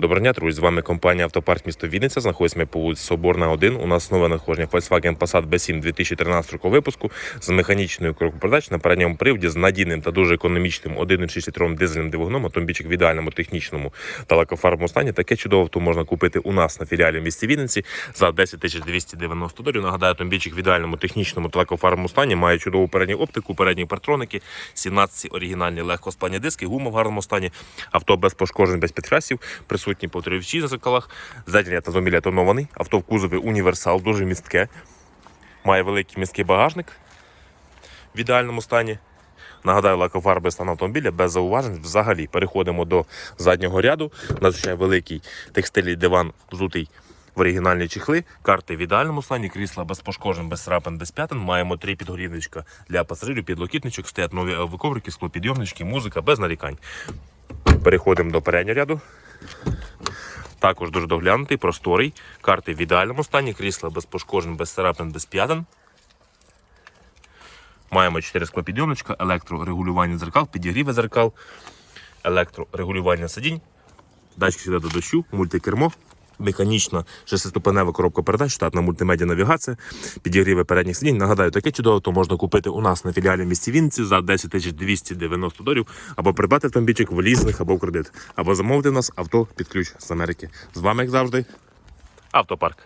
Доброго дня, друзі. З вами компанія Автопарк місто Вінниця. Знаходимося по вулиці Соборна 1. У нас нове надходження Volkswagen Passat B7 2013 року випуску з механічною коробкою на передньому приводі з надійним та дуже економічним 1,6 літровим дизельним двигуном, автомобільчик в ідеальному технічному та лакофарбовому стані. Таке чудове авто можна купити у нас на філіалі в місті Вінниці за 10 290 доларів. Нагадаю, автомобільчик в ідеальному технічному та лакофарбовому стані має чудову передню оптику, передні партроники, 17 оригінальні легкосплавні диски, гума в гарному стані, авто без пошкоджень, без підкрасів, присутні повторювачі на зеркалах, задній ряд автомобіля тонований, авто в кузові універсал, дуже містке, має великий міський багажник в ідеальному стані. Нагадаю, лакофарби стан автомобіля без зауважень. Взагалі переходимо до заднього ряду. Надзвичайно великий текстильний диван взутий в оригінальні чехли, карти в ідеальному стані, крісла без пошкоджень, без срапин, без п'ятин. Маємо три підгорівничка для пасажирів, підлокітничок, стоять нові коврики, склопідйомнички, музика без нарікань. Переходимо до переднього ряду. Також дуже доглянутий, просторий. Карти в ідеальному стані, крісла без пошкоджень, без царапин, без п'ятин. Маємо 4 склопідйомничка, електрорегулювання дзеркал, підігріве дзеркал, електрорегулювання сидінь, датчик сюди до дощу, мультикермо, механічна шестиступенева коробка передач, штатна мультимедіа навігація, підігріви передніх сидінь. Нагадаю, таке чудове авто можна купити у нас на філіалі місті Вінниці за 10 тисяч 290 доларів, або придбати автомобільчик в лізних або в кредит, або замовити у нас авто під ключ з Америки. З вами, як завжди, автопарк.